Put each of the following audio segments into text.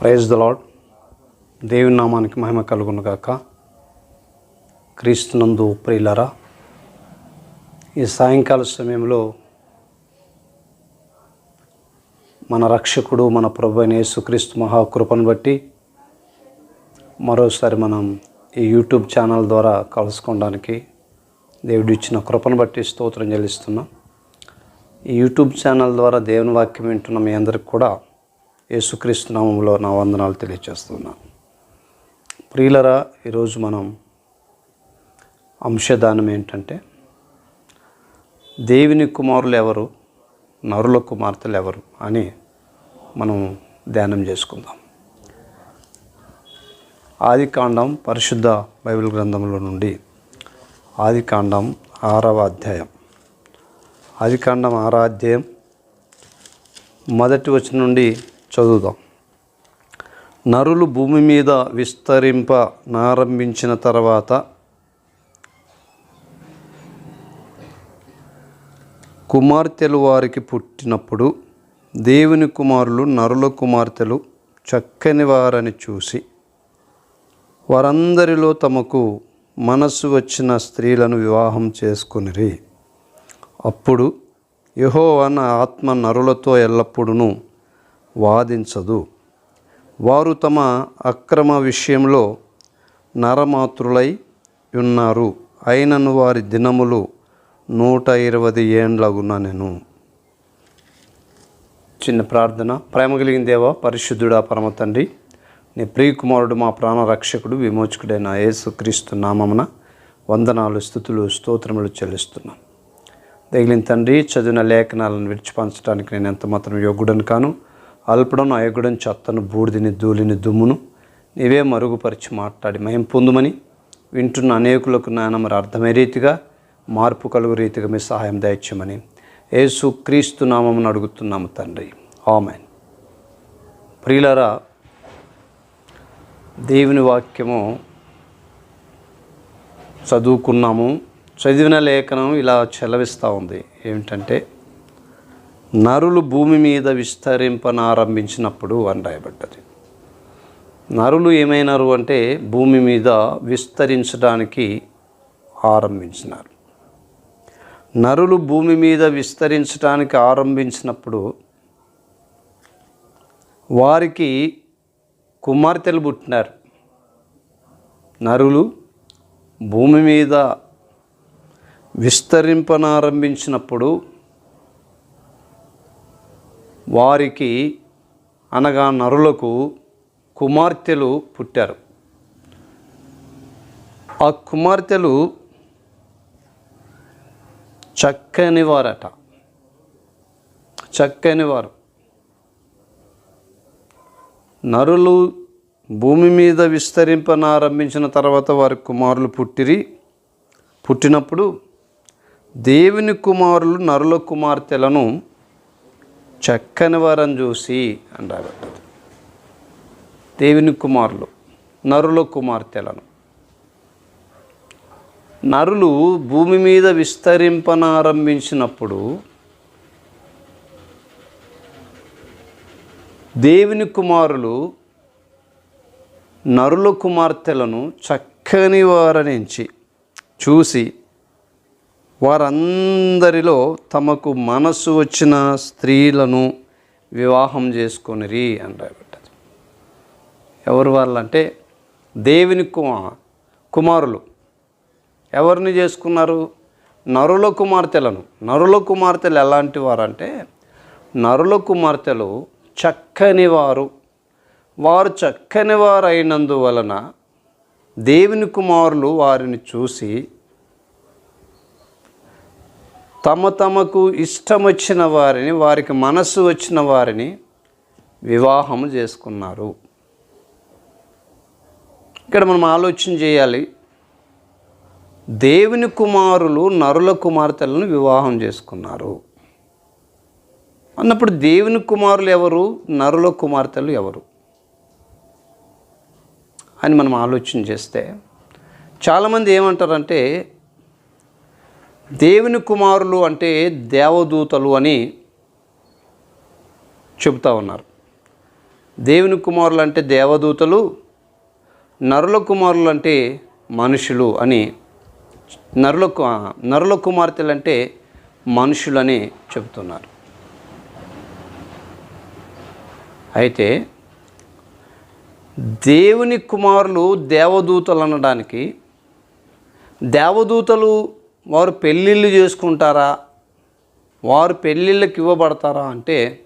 Praise the lord దేవుని నామానికి మహిమ కలుగును గాక. క్రీస్తునందు ప్రియులరా ఈ సాయంకాల సమయంలో మన రక్షకుడు మన ప్రభు అయిన యేసుక్రీస్తు మహాకృపను బట్టి మరోసారి మనం ఈ యూట్యూబ్ ఛానల్ ద్వారా కలుసుకోవడానికి దేవుడు ఇచ్చిన కృపను బట్టి స్తోత్రం చెల్లిస్తున్నాం. ఈ యూట్యూబ్ ఛానల్ ద్వారా దేవుని వాక్యం వింటున్న మీ అందరికి కూడా యేసుక్రీస్తు నా వందనాలు తెలియజేస్తున్నాను ప్రియులరా ఈరోజు మనం అంశదానం ఏంటంటే దేవుని కుమారులు ఎవరు నరుల కుమార్తెలు ఎవరు అని మనం ధ్యానం చేసుకుందాం. ఆదికాండం పరిశుద్ధ బైబిల్ గ్రంథంలో నుండి ఆదికాండం ఆరవ అధ్యాయం. ఆదికాండం ఆరవ అధ్యాయం మొదటి వచ్చిన నుండి చదువుదాం. నరులు భూమి మీద విస్తరింప నారంభించిన తర్వాత కుమార్తెలు వారికి పుట్టినప్పుడు దేవుని కుమారులు నరుల కుమార్తెలు చక్కని వారని చూసి వారందరిలో తమకు మనస్సు వచ్చిన స్త్రీలను వివాహం చేసుకునిరి. అప్పుడు యహో అన్న ఆత్మ నరులతో ఎల్లప్పుడూ వాదించదు. వారు తమ అక్రమ విషయంలో నరమాతృలై ఉన్నారు. అయినను వారి దినములు నూట ఇరవై ఏండ్లగున నేను. చిన్న ప్రార్థన. ప్రేమ కలిగిన దేవ పరిశుద్ధుడా పరమ తండ్రి నీ ప్రియకుమారుడు మా ప్రాణ రక్షకుడు విమోచకుడైన యేసుక్రీస్తు నామమున వందనాలు స్థుతులు స్తోత్రములు చెల్లిస్తున్నాను తగిలిన తండ్రి చదివిన లేఖనాలను విడిచిపంచడానికి నేను ఎంత మాత్రం యోగుడను కాను అల్పడను అయోగుడని చెత్తను బూడిదని ధూళిని దుమ్మును నీవే మరుగుపరిచి మాట్లాడి మయం పొందుమని వింటున్న అనేకులకు నానమరు మరి అర్థమయ్యే రీతిగా మార్పు కలుగు రీతిగా మీ సహాయం దయచ్చమని యేసు క్రీస్తు నామమును అడుగుతున్నాము తండ్రి. ఆమెన్. ప్రియులరా దేవుని వాక్యము చదువుకున్నాము చదివిన లేఖనం ఇలా చెలవిస్తూ ఉంది. ఏమిటంటే నరులు భూమి మీద విస్తరింపనారంభించినప్పుడు అని రాయబడ్డది. నరులు ఏమైనారు అంటే భూమి మీద విస్తరించడానికి ఆరంభించినారు. నరులు భూమి మీద విస్తరించడానికి ఆరంభించినప్పుడు వారికి కుమార్తెలు పుట్టినారు. నరులు భూమి మీద విస్తరింపనారంభించినప్పుడు వారికి అనగా నరులకు కుమార్తెలు పుట్టారు. ఆ కుమార్తెలు చక్కని వారట చక్కని వారు నరులు భూమి మీద విస్తరింపనారంభించిన తర్వాత వారి కుమారులు పుట్టిరి పుట్టినప్పుడు దేవుని కుమారులు నరుల కుమార్తెలను చక్కని వరం చూసి అని రాబట్టదు దేవుని కుమారులు నరుల కుమార్తెలను. నరులు భూమి మీద విస్తరింపనారంభించినప్పుడు దేవుని కుమారులు నరుల కుమార్తెలను చక్కని వారనించి చూసి వారందరిలో తమకు మనసు వచ్చిన స్త్రీలను వివాహం చేసుకొనిరి అని రాయబడ్డది ఎవరు వాళ్ళంటే దేవుని కుమార్ కుమారులు. ఎవరిని చేసుకున్నారు? నరుల కుమార్తెలను. నరుల కుమార్తెలు ఎలాంటి వారంటే నరుల కుమార్తెలు చక్కని వారు. వారు చక్కని వారు దేవుని కుమారులు వారిని చూసి తమ తమకు ఇష్టం వచ్చిన వారిని వారికి మనసు వచ్చిన వారిని వివాహం చేసుకున్నారు. ఇక్కడ మనం ఆలోచన చేయాలి. దేవుని కుమారులు నరుల కుమార్తెలను వివాహం చేసుకున్నారు. అన్నప్పుడు దేవుని కుమారులు ఎవరు? నరుల కుమార్తెలు ఎవరు? అని మనం ఆలోచన చేస్తే చాలామంది ఏమంటారంటే దేవుని కుమారులు అంటే దేవదూతలు అని చెబుతా ఉన్నారు. దేవుని కుమారులు అంటే దేవదూతలు నరుల కుమారులు అంటే మనుషులు అని నరుల కు- నరుల కుమార్తెలు అంటే మనుషులని చెబుతున్నారు. అయితే దేవుని కుమారులు దేవదూతలు అనడానికి దేవదూతలు వారు పెళ్ళిళ్ళు చేసుకుంటారా? వారు పెళ్ళిళ్ళకి ఇవ్వబడతారా అంటే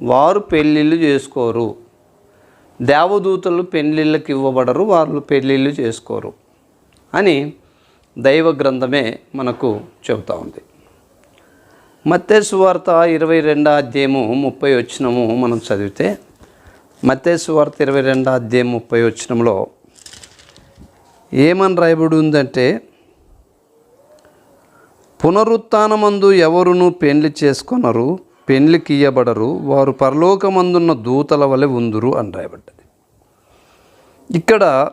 వారు పెళ్ళిళ్ళు చేసుకోరు. దేవదూతలు పెళ్ళిళ్ళకి ఇవ్వబడరు వాళ్ళు పెళ్ళిళ్ళు చేసుకోరు అని దైవ గ్రంథమే మనకు చెబుతూ ఉంది. మత్తేసు వార్త ఇరవై రెండో అధ్యాయము ముప్పై వచ్చినము మనం చదివితే మత్తేసు వార్త ఇరవై రెండో అధ్యాయం ముప్పై వచ్చినంలో ఏమని రాయబడి ఉందంటే పునరుత్నమందు ఎవరును పెండ్లి చేసుకొనరు పెండ్లికి ఇయ్యబడరు వారు పరలోకమందున్న దూతల వలె ఉందురు అని రాయబడ్డది. ఇక్కడ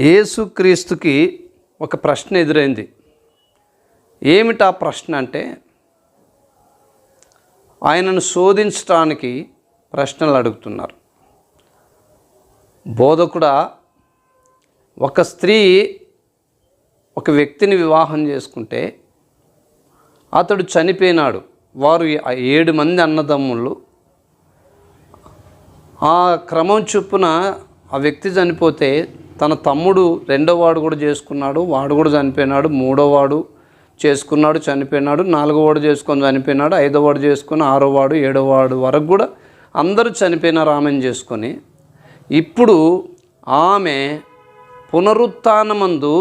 యేసుక్రీస్తుకి ఒక ప్రశ్న ఎదురైంది. ఏమిటి ఆ ప్రశ్న అంటే ఆయనను శోధించడానికి ప్రశ్నలు అడుగుతున్నారు. బోధకుడా ఒక స్త్రీ ఒక వ్యక్తిని వివాహం చేసుకుంటే అతడు చనిపోయినాడు. వారు ఏడు మంది అన్నదమ్ముళ్ళు ఆ క్రమం చొప్పున ఆ వ్యక్తి చనిపోతే తన తమ్ముడు రెండో వాడు కూడా చేసుకున్నాడు వాడు కూడా చనిపోయినాడు మూడో వాడు చేసుకున్నాడు చనిపోయినాడు నాలుగో వాడు చేసుకొని చనిపోయినాడు ఐదో వాడు చేసుకొని ఆరో వాడు ఏడో వాడు వరకు కూడా అందరూ చనిపోయినారు ఆమెను చేసుకొని ఇప్పుడు ఆమె పునరుత్నమందు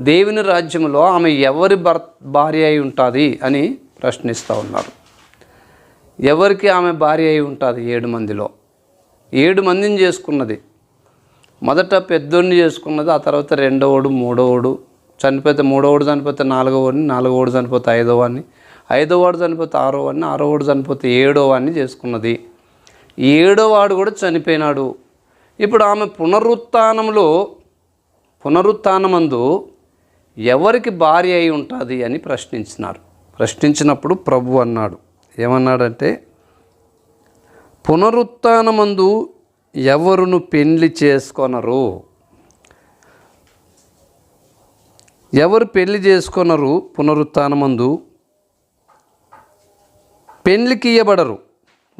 దేవుని రాజ్యంలో ఆమె ఎవరి భర్ భార్య అయి ఉంటుంది అని ప్రశ్నిస్తూ ఉన్నారు. ఎవరికి ఆమె భార్య అయి ఉంటుంది ఏడు మందిలో? ఏడు మందిని చేసుకున్నది. మొదట పెద్దోడిని చేసుకున్నది ఆ తర్వాత రెండోవాడు మూడోవాడు చనిపోతే మూడోడు చనిపోతే నాలుగవని నాలుగోడు చనిపోతే ఐదోవాడిని ఐదోవాడు చనిపోతే ఆరోవాడిని ఆరోవాడు చనిపోతే ఏడోవాడిని చేసుకున్నది. ఏడోవాడు కూడా చనిపోయినాడు. ఇప్పుడు ఆమె పునరుత్థానంలో పునరుత్నమందు ఎవరికి భార్య అయి ఉంటుంది అని ప్రశ్నించినారు. ప్రశ్నించినప్పుడు ప్రభు అన్నాడు. ఏమన్నాడంటే పునరుత్నమందు ఎవరును పెళ్ళి చేసుకొనరు? ఎవరు పెళ్ళి చేసుకొనరు పునరుత్నమందు? పెళ్ళికి ఇయ్యబడరు.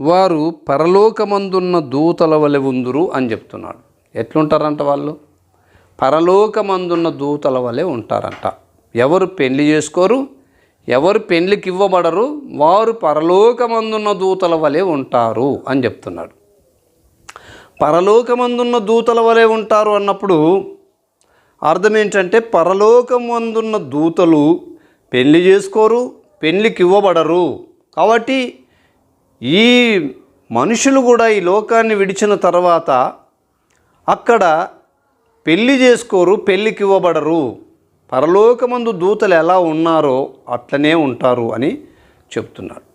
వారు పరలోకమందున్న దూతల వలె ఉందురు అని చెప్తున్నాడు. ఎట్లుంటారంట వాళ్ళు? పరలోకమందున్న దూతల వలె ఉంటారంట. ఎవరు పెళ్ళి చేసుకోరు ఎవరు పెళ్ళికి ఇవ్వబడరు వారు పరలోకమందున్న దూతల వలె ఉంటారు అని చెప్తున్నాడు. పరలోకమందున్న దూతల వలె ఉంటారు అన్నప్పుడు అర్థం ఏంటంటే పరలోకమందున్న దూతలు పెళ్ళి చేసుకోరు పెళ్ళికి ఇవ్వబడరు. కాబట్టి ఈ మనుషులు కూడా ఈ లోకాన్ని విడిచిన తర్వాత అక్కడ పెళ్ళి చేసుకోరు పెళ్ళికి ఇవ్వబడరు. పరలోకమందు దూతలు ఎలా ఉన్నారో అట్లనే ఉంటారు అని చెప్తున్నాడు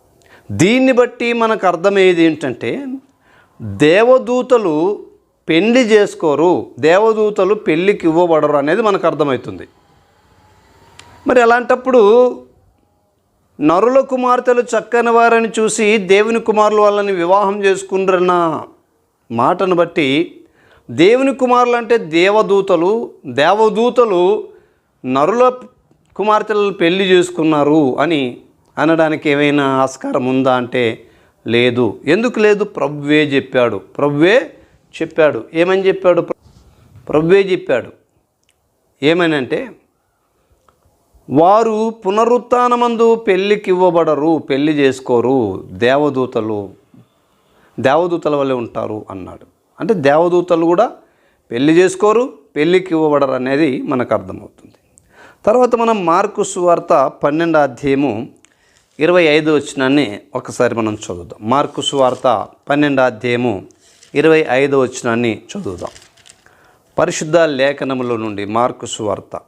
దీన్ని బట్టి మనకు అర్థమయ్యేది ఏంటంటే దేవదూతలు పెళ్ళి చేసుకోరు దేవదూతలు పెళ్ళికి ఇవ్వబడరు అనేది మనకు అర్థమవుతుంది. మరి అలాంటప్పుడు నరుల కుమార్తెలు చక్కని వారని చూసి దేవుని కుమారుల వాళ్ళని వివాహం చేసుకుంటున్న మాటను బట్టి దేవుని కుమారులు అంటే దేవదూతలు దేవదూతలు నరుల కుమార్తెలను పెళ్ళి చేసుకున్నారు అని అనడానికి ఏమైనా ఆస్కారం ఉందా అంటే లేదు. ఎందుకు లేదు? ప్రభువే చెప్పాడు. ప్రభువే చెప్పాడు. ఏమని చెప్పాడు? ప్రభువే చెప్పాడు. ఏమని అంటే వారు పునరుత్నమందు పెళ్ళికి ఇవ్వబడరు పెళ్ళి చేసుకోరు దేవదూతలు దేవదూతల వల్లే ఉంటారు అన్నాడు. అంటే దేవదూతలు కూడా పెళ్ళి చేసుకోరు పెళ్ళికి ఇవ్వబడరు అనేది మనకు అర్థమవుతుంది. తర్వాత మనం మార్కు సువార్త పన్నెండు అధ్యాయము ఇరవై ఐదు వచ్చినాన్ని ఒకసారి మనం చదువుదాం. మార్కు సువార్త పన్నెండు అధ్యాయము ఇరవై ఐదు వచ్చినాన్ని చదువుదాం. పరిశుద్ధ లేఖనములో నుండి మార్కు సువార్త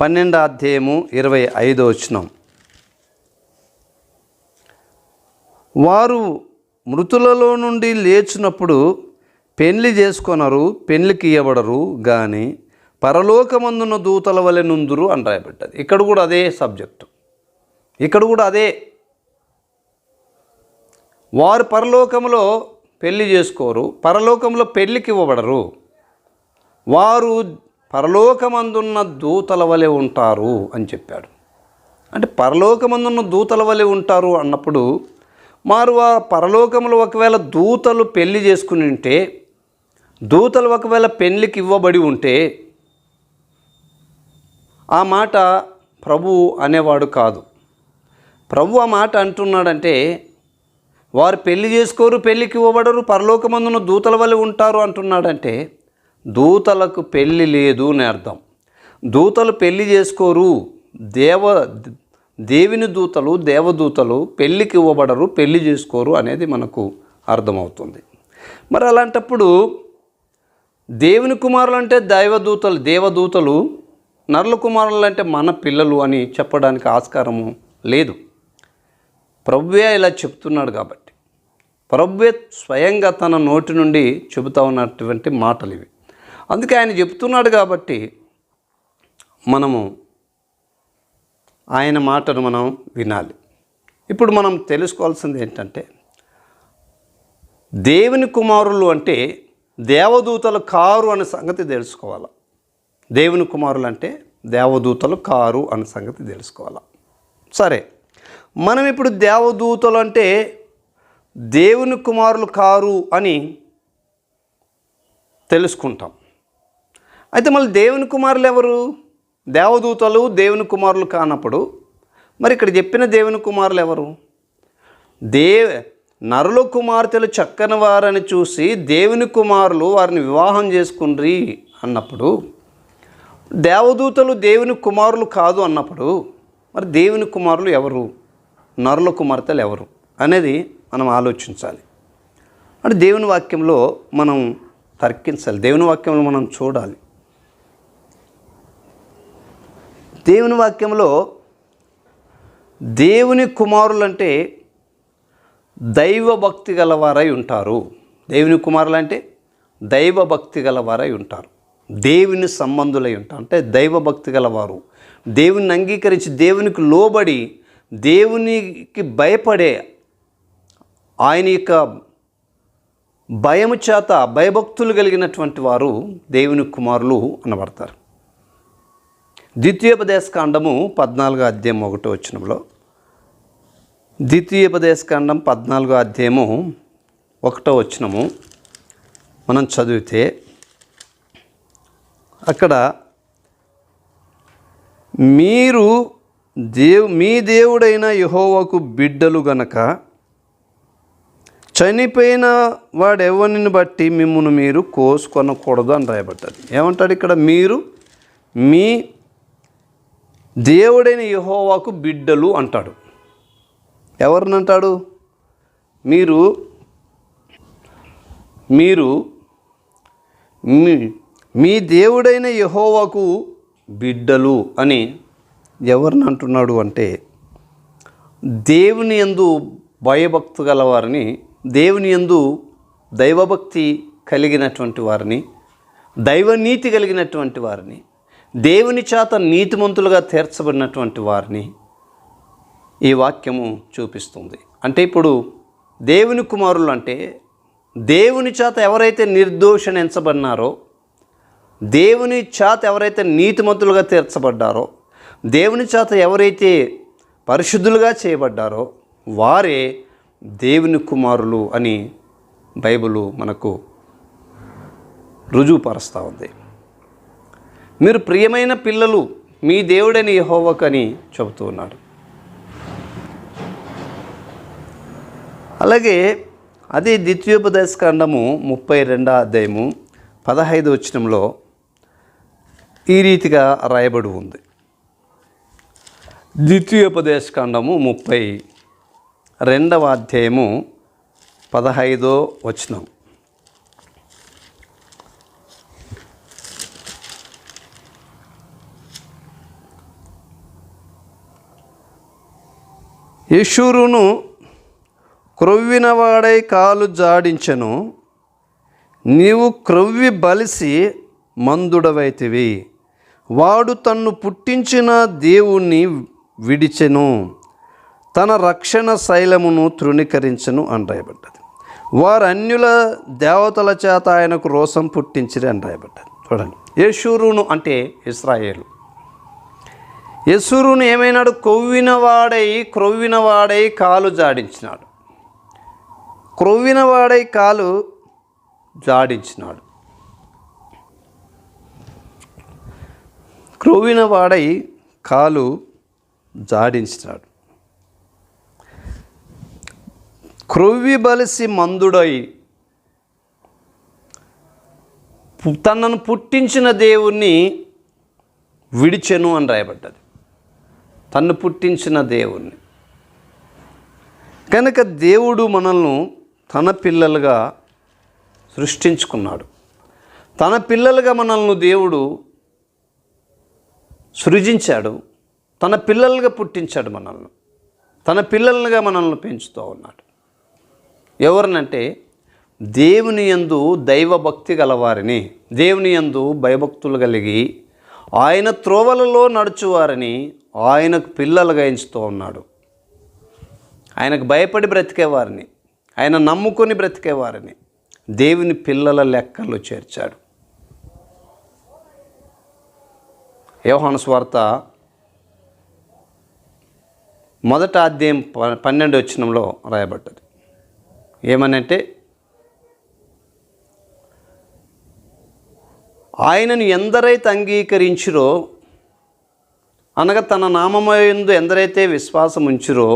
పన్నెండు అధ్యాయము ఇరవై ఐదో వచనం. వారు మృతులలో నుండి లేచినప్పుడు పెళ్ళి చేసుకొనరు పెళ్ళికి ఇవ్వబడరు కానీ పరలోకమందున్న దూతల వలె నుందురు అని రాయబడ్డది. ఇక్కడ కూడా అదే సబ్జెక్టు. ఇక్కడ కూడా అదే. వారు పరలోకంలో పెళ్ళి చేసుకోరు పరలోకంలో పెళ్ళికి ఇవ్వబడరు. వారు పరలోకమందున్న దూతల వలె ఉంటారు అని చెప్పాడు. అంటే పరలోకమందున్న దూతల వలె ఉంటారు అన్నప్పుడు మారు ఆ ఒకవేళ దూతలు పెళ్ళి చేసుకుని ఉంటే దూతలు ఒకవేళ పెళ్ళికి ఇవ్వబడి ఉంటే ఆ మాట ప్రభు అనేవాడు కాదు. ప్రభు ఆ మాట అంటున్నాడంటే వారు పెళ్ళి చేసుకోరు పెళ్ళికి ఇవ్వబడరు పరలోకమందున దూతల వల్ల ఉంటారు అంటున్నాడంటే దూతలకు పెళ్ళి లేదు అని అర్థం. దూతలు పెళ్ళి చేసుకోరు దేవ దేవుని దూతలు దేవదూతలు పెళ్ళికి ఇవ్వబడరు పెళ్ళి చేసుకోరు అనేది మనకు అర్థమవుతుంది. మరి అలాంటప్పుడు దేవుని కుమారులు అంటే దైవదూతలు దేవదూతలు నరుల కుమారులు అంటే మన పిల్లలు అని చెప్పడానికి ఆస్కారము లేదు. ప్రభువే ఇలా చెప్తున్నాడు కాబట్టి. ప్రభువే స్వయంగా తన నోటి నుండి చెబుతా ఉన్నటువంటి మాటలు ఇవి. అందుకే ఆయన చెప్తున్నాడు కాబట్టి మనము ఆయన మాటను మనం వినాలి. ఇప్పుడు మనం తెలుసుకోవాల్సింది ఏంటంటే దేవుని కుమారులు అంటే దేవదూతలు కారు అనే సంగతి తెలుసుకోవాలి? దేవుని కుమారులు అంటే దేవదూతలు కారు అనే సంగతి తెలుసుకోవాలి? సరే మనం ఇప్పుడు దేవదూతలు అంటే దేవుని కుమారులు కారు అని తెలుసుకుంటాం. అయితే మళ్ళీ దేవుని కుమారులు ఎవరు? దేవదూతలు దేవుని కుమారులు కానప్పుడు మరి ఇక్కడ చెప్పిన దేవుని కుమారులు ఎవరు? దే నరుల కుమార్తెలు చక్కని వారని చూసి దేవుని కుమారులు వారిని వివాహం చేసుకుండ్రి అన్నప్పుడు దేవదూతలు దేవుని కుమారులు కాదు అన్నప్పుడు మరి దేవుని కుమారులు ఎవరు? నరుల కుమార్తెలు ఎవరు? అనేది మనం ఆలోచించాలి. అంటే దేవుని వాక్యంలో మనం తర్కించాలి. దేవుని వాక్యంలో మనం చూడాలి. దేవుని వాక్యంలో దేవుని కుమారులు అంటే దైవభక్తి గలవారై ఉంటారు. దేవుని కుమారులు అంటే దైవభక్తి గలవారై ఉంటారు. దేవుని సంబంధులై ఉంటారు అంటే దైవభక్తి గలవారు. దేవుని అంగీకరించి దేవునికి లోబడి దేవునికి భయపడే ఆయన యొక్క భయము చేత భయభక్తులు కలిగినటువంటి వారు దేవుని కుమారులు అనబడతారు. ద్వితీయోపదేశకాండము పద్నాలుగో అధ్యాయం ఒకటో వచ్చినంలో ద్వితీయోపదేశకాండం పద్నాలుగో అధ్యాయము ఒకటో వచ్చినము మనం చదివితే అక్కడ మీరు దేవ్ మీ దేవుడైన యహోవకు బిడ్డలు గనక చనిపోయిన వాడెవరిని బట్టి మిమ్మల్ని మీరు కోసుకొనకూడదు అని రాయబడ్డది. ఏమంటాడు ఇక్కడ? మీరు మీ దేవుడైన యహోవాకు బిడ్డలు అంటాడు. ఎవరినంటాడు? మీరు మీరు మీ మీ దేవుడైన యహోవాకు బిడ్డలు అని ఎవరిని అంటున్నాడు అంటే దేవుని యందు భయభక్తు గలవారిని దేవుని యందు దైవభక్తి కలిగినటువంటి వారిని దైవనీతి కలిగినటువంటి వారిని దేవుని చేత నీతిమంతులుగా తీర్చబడినటువంటి వారిని ఈ వాక్యము చూపిస్తుంది. అంటే ఇప్పుడు దేవుని కుమారులు అంటే దేవుని చేత ఎవరైతే నిర్దోషణించబడినారో దేవుని చేత ఎవరైతే నీతిమంతులుగా తీర్చబడ్డారో దేవుని చేత ఎవరైతే పరిశుద్ధులుగా చేయబడ్డారో వారే దేవుని కుమారులు అని బైబిలు మనకు రుజువుపరుస్తూ ఉంది. మీరు ప్రియమైన పిల్లలు మీ దేవుడని యెహోవాకని చెబుతూ ఉన్నాడు. అలాగే అదే ద్వితీయోపదేశకాండము ముప్పై రెండో అధ్యాయము పదహైదు వచనంలో ఈ రీతిగా రాయబడి ఉంది. ద్వితీయోపదేశకాండము ముప్పై రెండవ అధ్యాయము పదహైదో వచనం. యశూరును క్రొవ్వినవాడై కాలు జాడించెను నీవు క్రొవ్వి బలిసి మందుడవైతివి. వాడు తన్ను పుట్టించిన దేవుణ్ణి విడిచెను తన రక్షణ శైలమును తృణీకరించను అని రాయబడ్డది. వారు అన్యుల దేవతల చేత ఆయనకు రోసం పుట్టించిరి అని రాయబడ్డది. చూడండి యేషూరును అంటే ఇస్రాయేలు. యసురును ఏమైనాడు? కొవ్వినవాడై క్రొవ్వినవాడై కాలు జాడించినాడు. క్రొవ్వినవాడై కాలు జాడించినాడు. క్రొవ్వినవాడై కాలు జాడించినాడు. క్రొవ్వి బలిసి మందుడై తనను పుట్టించిన దేవుణ్ణి విడిచెను అని రాయబడ్డది. తను పుట్టించిన దేవుణ్ణి. కనుక దేవుడు మనల్ని తన పిల్లలుగా సృష్టించుకున్నాడు. తన పిల్లలుగా మనల్ని దేవుడు సృజించాడు. తన పిల్లలుగా పుట్టించాడు మనల్ని. తన పిల్లలుగా మనల్ని పెంచుతూ ఉన్నాడు. ఎవరినంటే దేవుని యందు దైవభక్తి గలవారిని దేవుని యందు భయభక్తులు కలిగి ఆయన త్రోవలలో నడుచువారిని ఆయనకు పిల్లలుగా ఎంచుతూ ఉన్నాడు. ఆయనకు భయపడి బ్రతికేవారిని ఆయన నమ్ముకొని బ్రతికేవారిని దేవుని పిల్లల లెక్కల్లో చేర్చాడు. యోహాను స్వార్త మొదట అధ్యాయం ప- పన్నెండు వచ్చినంలో రాయబడ్డది. ఏమనంటే ఆయనను ఎందరైతే అంగీకరించిరో అనగా తన నామమయందు ఎందరైతే విశ్వాసం ఉంచురో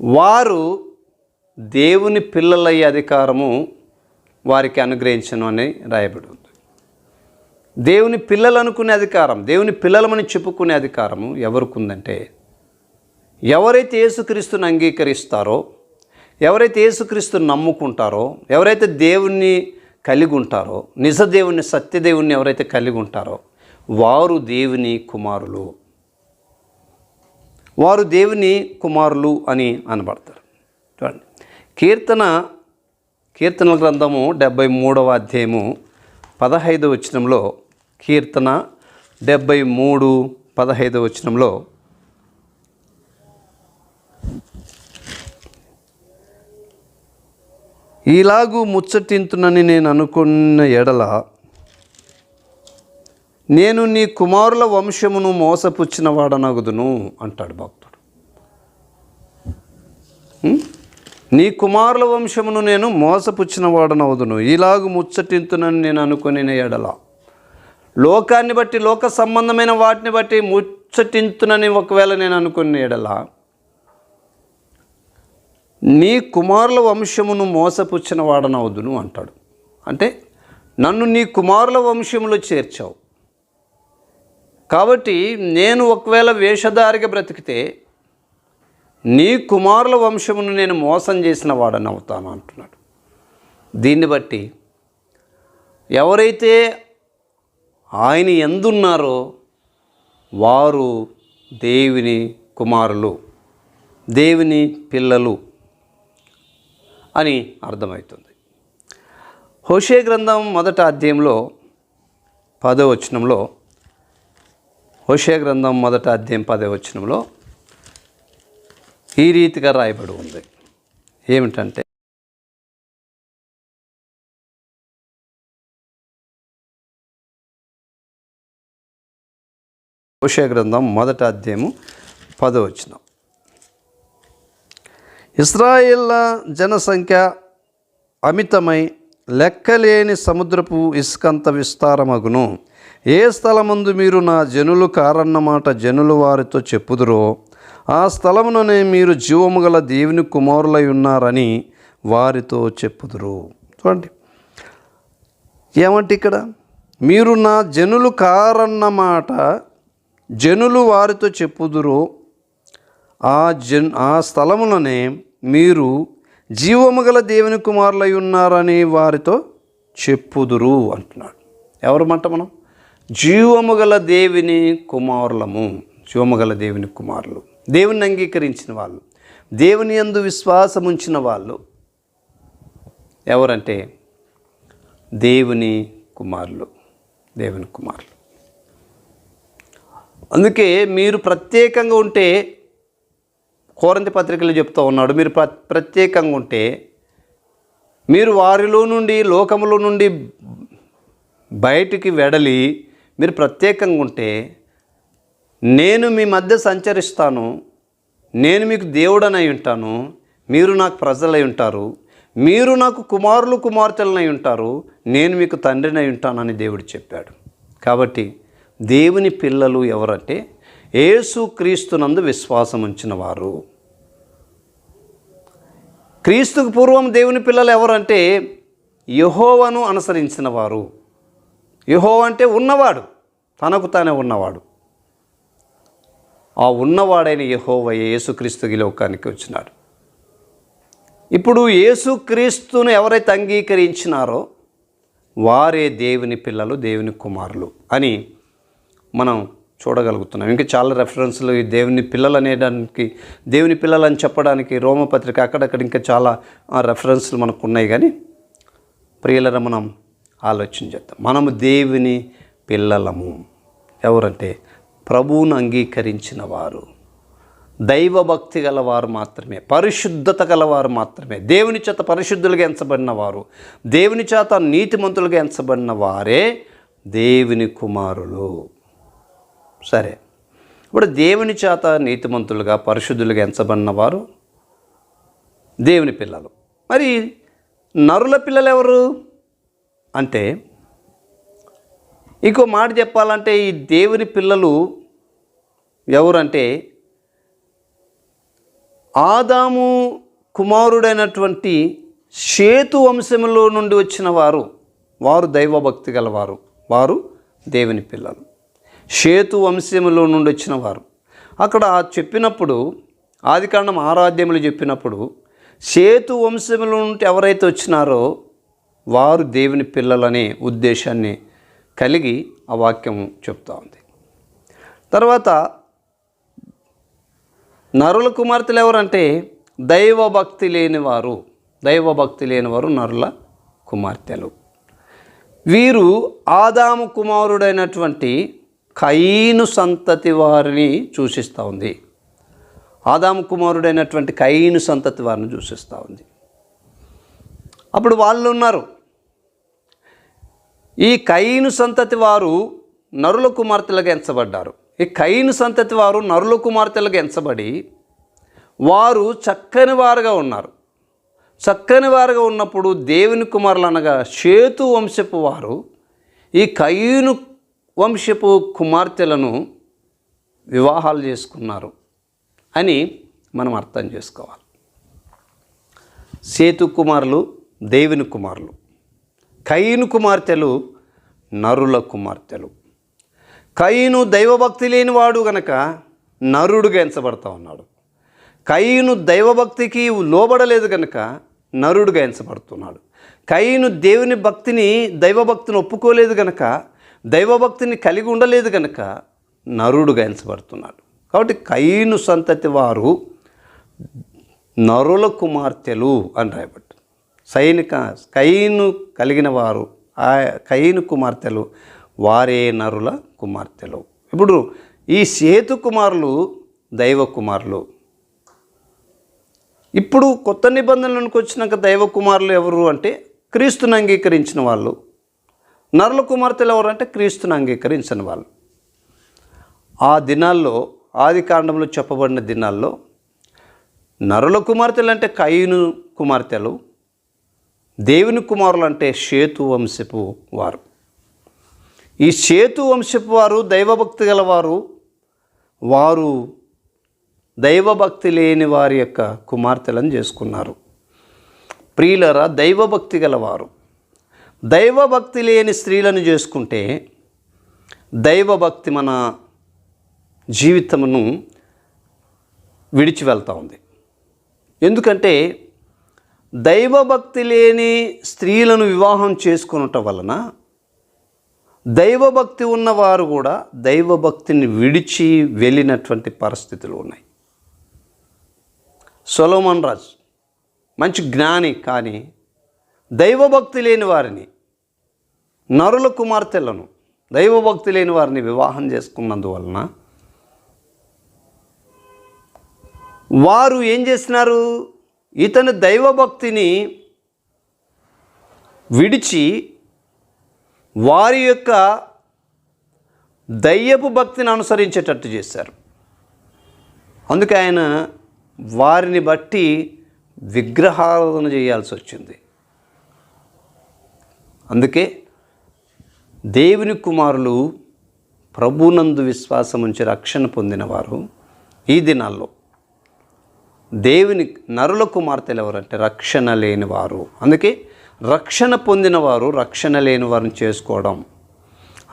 వారు దేవుని పిల్లలయ్యే అధికారము వారికి అనుగ్రహించను అని రాయబడి ఉంది దేవుని పిల్లలు అనుకునే అధికారం దేవుని పిల్లలమని చెప్పుకునే అధికారము ఎవరికి ఉందంటే ఎవరైతే యేసుక్రీస్తుని అంగీకరిస్తారో ఎవరైతే యేసుక్రీస్తుని నమ్ముకుంటారో ఎవరైతే దేవుణ్ణి కలిగి ఉంటారో నిజ దేవుణ్ణి సత్యదేవుణ్ణి ఎవరైతే కలిగి ఉంటారో వారు దేవుని కుమారులు. వారు దేవుని కుమారులు అని అనబడతారు. చూడండి. కీర్తన కీర్తనల గ్రంథము డెబ్భై మూడవ అధ్యాయము పదహైదవ వచనంలో కీర్తన డెబ్భై మూడు పదహైదవ వచనంలో ఇలాగూ ముచ్చటింతునని నేను అనుకున్న ఎడల నేను నీ కుమారుల వంశమును మోసపుచ్చిన వాడనగుదును అంటాడు భక్తుడు. నీ కుమారుల వంశమును నేను మోసపుచ్చిన వాడనవుదును ఇలాగు ముచ్చటింతునని నేను అనుకుని ఎడల. లోకాన్ని బట్టి లోక సంబంధమైన వాటిని బట్టి ముచ్చటింతునని ఒకవేళ నేను అనుకున్న ఎడల. నీ కుమారుల వంశమును మోసపుచ్చిన వాడనవుదును అంటాడు. అంటే నన్ను నీ కుమారుల వంశములో చేర్చావు. కాబట్టి నేను ఒకవేళ వేషధారిగా బ్రతికితే నీ కుమారుల వంశమును నేను మోసం చేసిన వాడని అవుతాను అంటున్నాడు. దీన్ని బట్టి ఎవరైతే ఆయన ఎందున్నారో వారు దేవుని కుమారులు దేవుని పిల్లలు అని అర్థమవుతుంది. హోషే గ్రంథం మొదట అధ్యాయంలో పదో వచనంలో హోషే గ్రంథం మొదట అధ్యాయం పదే వచ్చినంలో ఈ రీతిగా రాయబడి ఉంది. ఏమిటంటే హోషే గ్రంథం మొదట అధ్యాయము పదో వచ్చిన ఇస్రాయిల్ జనసంఖ్య అమితమై లెక్కలేని సముద్రపు ఇసుకంత విస్తారమగును. ఏ స్థలమందు మీరు నా జనులు కారన్నమాట జనులు వారితో చెప్పుదురో ఆ స్థలముననే మీరు జీవము గల దేవుని కుమారులై ఉన్నారని వారితో చెప్పుదురు. చూడండి. ఏమంటే ఇక్కడ? మీరు నా జనులు కారన్నమాట జనులు వారితో చెప్పుదురు ఆ జన్ ఆ స్థలములనే మీరు జీవము గల దేవుని కుమారులై ఉన్నారని వారితో చెప్పుదురు అంటున్నాడు. మాట మనం? జీవము గల దేవుని కుమారులము. జీవము గల దేవుని కుమారులు. దేవుని అంగీకరించిన వాళ్ళు. దేవుని అందు విశ్వాసం ఉంచిన వాళ్ళు. ఎవరంటే? దేవుని కుమారులు. దేవుని కుమారులు. అందుకే మీరు ప్రత్యేకంగా ఉంటే కోరంతి పత్రికలు చెప్తూ ఉన్నాడు మీరు ప్ర ప్రత్యేకంగా ఉంటే మీరు వారిలో నుండి లోకములో నుండి బయటికి వెడలి మీరు ప్రత్యేకంగా ఉంటే నేను మీ మధ్య సంచరిస్తాను నేను మీకు దేవుడనై ఉంటాను మీరు నాకు ప్రజలై ఉంటారు మీరు నాకు కుమారులు కుమార్తెలనై ఉంటారు నేను మీకు తండ్రినై ఉంటానని దేవుడు చెప్పాడు. కాబట్టి దేవుని పిల్లలు ఎవరంటే యేసు క్రీస్తునందు విశ్వాసం ఉంచిన వారు. క్రీస్తుకు పూర్వం దేవుని పిల్లలు ఎవరంటే యహోవను అనుసరించిన వారు. యహో అంటే ఉన్నవాడు. తనకు తానే ఉన్నవాడు. ఆ ఉన్నవాడైన యహోవయ్య యేసుక్రీస్తు లోకానికి వచ్చినాడు. ఇప్పుడు యేసుక్రీస్తును ఎవరైతే అంగీకరించినారో వారే దేవుని పిల్లలు దేవుని కుమారులు అని మనం చూడగలుగుతున్నాం. ఇంకా చాలా రెఫరెన్స్లు ఈ దేవుని పిల్లలు అనేదానికి దేవుని పిల్లలు అని చెప్పడానికి రోమపత్రిక అక్కడక్కడ ఇంకా చాలా రెఫరెన్స్లు మనకు ఉన్నాయి. కానీ ప్రియులర మనం ఆలోచన చేద్దాం. మనము దేవుని పిల్లలము. ఎవరంటే ప్రభువును అంగీకరించిన వారు. దైవభక్తి గలవారు మాత్రమే పరిశుద్ధత గలవారు మాత్రమే దేవుని చేత పరిశుద్ధులుగా ఎంచబడిన వారు దేవుని చేత నీతిమంతులుగా ఎంచబడిన వారే దేవుని కుమారులు. సరే ఇప్పుడు దేవుని చేత నీతిమంతులుగా పరిశుద్ధులుగా ఎంచబడిన వారు దేవుని పిల్లలు. మరి నరుల పిల్లలు ఎవరు? అంటే ఇంకో మాట చెప్పాలంటే ఈ దేవుని పిల్లలు ఎవరంటే ఆదాము కుమారుడైనటువంటి షేతు వంశంలో నుండి వచ్చిన వారు వారు దైవభక్తి గలవారు వారు దేవుని పిల్లలు. షేతు వంశంలో నుండి వచ్చిన వారు. అక్కడ చెప్పినప్పుడు ఆదికాండం ఆరాధ్యములు చెప్పినప్పుడు షేతు వంశంలో నుండి ఎవరైతే వచ్చినారో వారు దేవుని పిల్లలనే ఉద్దేశాన్ని కలిగి ఆ వాక్యం చెప్తా ఉంది. తర్వాత నరుల కుమార్తెలు ఎవరంటే దైవభక్తి లేనివారు దైవభక్తి లేనివారు నరుల కుమార్తెలు. వీరు ఆదాము కుమారుడైనటువంటి కయీను సంతతి వారిని సూచిస్తూ ఉంది. ఆదాము కుమారుడైనటువంటి కయీను సంతతి వారిని సూచిస్తూ ఉంది. అప్పుడు వాళ్ళు ఉన్నారు. ఈ కయీను సంతతి వారు నరుల కుమార్తెలుగా ఎంచబడ్డారు. ఈ కయీను సంతతి వారు నరుల కుమార్తెలుగా ఎంచబడి వారు చక్కని వారుగా ఉన్నారు. చక్కని వారుగా ఉన్నప్పుడు దేవుని కుమారులు అనగా చేతు వంశపు వారు ఈ కయ్యూను వంశపు కుమార్తెలను వివాహాలు చేసుకున్నారు అని మనం అర్థం చేసుకోవాలి. సేతు కుమారులు దేవుని కుమారులు. కయ్యను కుమార్తెలు నరుల కుమార్తెలు. కయ్యను దైవభక్తి లేనివాడు గనక నరుడుగా ఎంచబడతా ఉన్నాడు. కయ్యను దైవభక్తికి లోబడలేదు గనక నరుడుగా ఎంచబడుతున్నాడు. కయ్యను దేవుని భక్తిని దైవభక్తిని ఒప్పుకోలేదు గనక దైవభక్తిని కలిగి ఉండలేదు గనక నరుడుగా ఎంచబడుతున్నాడు. కాబట్టి కయ్యను సంతతి వారు నరుల కుమార్తెలు అని రాయబడి సైనిక కయ్యను కలిగిన వారు ఆ కయ్యను కుమార్తెలు వారే నరుల కుమార్తెలు. ఇప్పుడు ఈ సేతు కుమారులు దైవ కుమారులు. ఇప్పుడు కొత్త నిబంధనలకు వచ్చినాక దైవ కుమారులు ఎవరు అంటే క్రీస్తుని అంగీకరించిన వాళ్ళు. నరుల కుమార్తెలు ఎవరు అంటే క్రీస్తుని అంగీకరించిన వాళ్ళు. ఆ దినాల్లో ఆది కాండంలో చెప్పబడిన దినాల్లో నరుల కుమార్తెలు అంటే కయ్యను కుమార్తెలు దేవుని కుమారులు అంటే షేతు వంశపు వారు. ఈ షేతు వంశపు వారు దైవభక్తి గలవారు వారు దైవభక్తి లేని వారి యొక్క కుమార్తెలను చేసుకున్నారు. ప్రియులరా దైవభక్తి గలవారు. దైవభక్తి లేని స్త్రీలను చేసుకుంటే దైవభక్తి మన జీవితమును విడిచి వెళ్తూ ఉంది. ఎందుకంటే దైవభక్తి లేని స్త్రీలను వివాహం చేసుకునటం వలన దైవభక్తి ఉన్నవారు కూడా దైవభక్తిని విడిచి వెళ్ళినటువంటి పరిస్థితులు ఉన్నాయి. సొలోమన్ రాజ్ మంచి జ్ఞాని కానీ దైవభక్తి లేని వారిని నరుల కుమార్తెలను దైవభక్తి లేని వారిని వివాహం చేసుకున్నందువలన వారు ఏం చేసినారు? ఇతని దైవభక్తిని విడిచి వారి యొక్క దయ్యపు భక్తిని అనుసరించేటట్టు చేశారు. అందుకే ఆయన వారిని బట్టి విగ్రహారాధన చేయాల్సి వచ్చింది. అందుకే దేవుని కుమారులు ప్రభునందు విశ్వాసం ఉంచి రక్షణ పొందినవారు ఈ దినాల్లో. దేవుని నరుల కుమార్తెలు ఎవరంటే రక్షణ లేనివారు. అందుకే రక్షణ పొందినవారు రక్షణ లేని వారిని చేసుకోవడం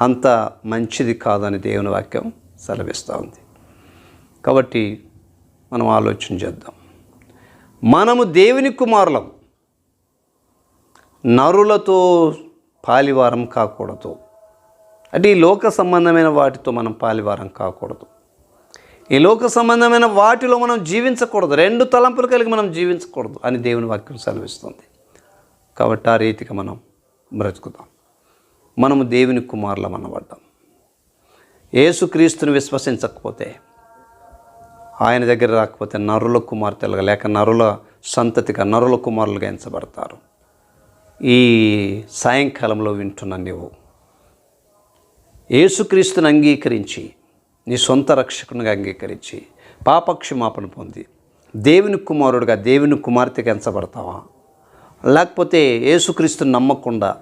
అంత మంచిది కాదని దేవుని వాక్యం సెలవిస్తూ ఉంది. కాబట్టి మనం ఆలోచన చేద్దాం. మనము దేవుని కుమారులం. నరులతో పాలివారం కాకూడదు. అంటే ఈ లోక సంబంధమైన వాటితో మనం పాలివారం కాకూడదు. ఈ లోక సంబంధమైన వాటిలో మనం జీవించకూడదు. రెండు తలంపులు కలిగి మనం జీవించకూడదు అని దేవుని వాక్యం సెలవిస్తుంది. కాబట్టి ఆ రీతిగా మనం బ్రతుకుతాం మనము దేవుని కుమారులం అనబడ్డాం. యేసుక్రీస్తుని విశ్వసించకపోతే ఆయన దగ్గర రాకపోతే నరుల కుమార్తెలుగా లేక నరుల సంతతిగా నరుల కుమారులుగా ఎంచబడతారు. ఈ సాయంకాలంలో వింటున్న నీవు యేసుక్రీస్తుని అంగీకరించి నీ సొంత రక్షకునిగా అంగీకరించి పాపక్షమాపణ పొంది దేవుని కుమారుడుగా దేవుని కుమార్తెగా ఎంచబడతావా? లేకపోతే యేసుక్రీస్తుని నమ్మకుండా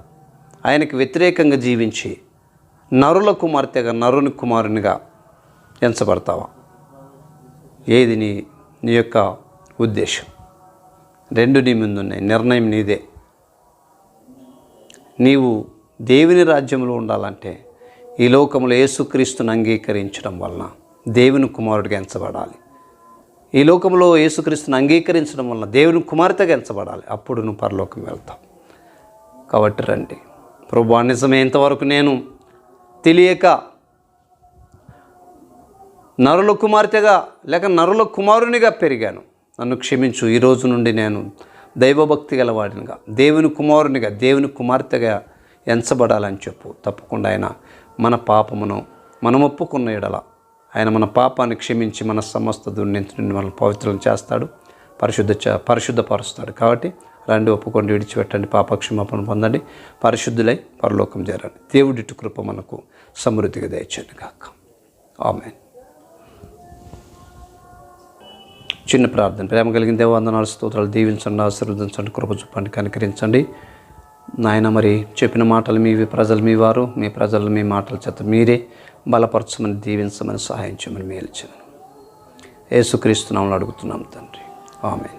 ఆయనకి వ్యతిరేకంగా జీవించి నరుల కుమార్తెగా నరుని కుమారునిగా ఎంచబడతావా? ఏది నీ నీ యొక్క ఉద్దేశం? రెండు నీ ముందు ఉన్నాయి నిర్ణయం నీదే. నీవు దేవుని రాజ్యంలో ఉండాలంటే ఈ లోకంలో యేసుక్రీస్తును అంగీకరించడం వలన దేవుని కుమారుడిగా ఎంచబడాలి. ఈ లోకంలో యేసుక్రీస్తుని అంగీకరించడం వలన దేవుని కుమార్తెగా ఎంచబడాలి. అప్పుడు నువ్వు పరలోకం వెళ్తావు. కాబట్టి రండి. ప్రభు నిజమే ఇంతవరకు నేను తెలియక నరుల కుమార్తెగా లేక నరుల కుమారునిగా పెరిగాను. నన్ను క్షమించు. ఈ రోజు నుండి నేను దైవభక్తి గలవాడినిగా దేవుని కుమారునిగా దేవుని కుమార్తెగా ఎంచబడాలని చెప్పు. తప్పకుండా ఆయన మన పాపమును మనం ఒప్పుకున్న ఎడల ఆయన మన పాపాన్ని క్షమించి మన సమస్త దుర్నించి నుండి మనల్ని పవిత్రం చేస్తాడు పరిశుద్ధ పరిశుద్ధపరుస్తాడు. కాబట్టి రండి ఒప్పుకోండి విడిచిపెట్టండి పాపక్షమాపణ పొందండి పరిశుద్ధులై పరలోకం చేరండి. దేవుడిటి కృప మనకు సమృద్ధిగా దయచండి కాక ఆమె చిన్న ప్రార్థన. ప్రేమ కలిగిన దేవందనాలు స్తోత్రాలు దీవించండి ఆశీర్వదించండి కృప చూపండి కనికరించండి. నాయన మరి చెప్పిన మాటలు మీవి ప్రజలు మీ వారు మీ ప్రజలు మీ మాటల చేత మీరే బలపరచమని దీవించమని సహాయం చేయమని మేల్చమని యేసుక్రీస్తునామని అడుగుతున్నాం తండ్రి. ఆమె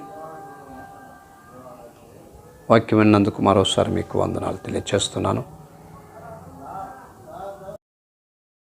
వాక్యం విన్నందుకు మరోసారి మీకు వందనాలు తెలియజేస్తున్నాను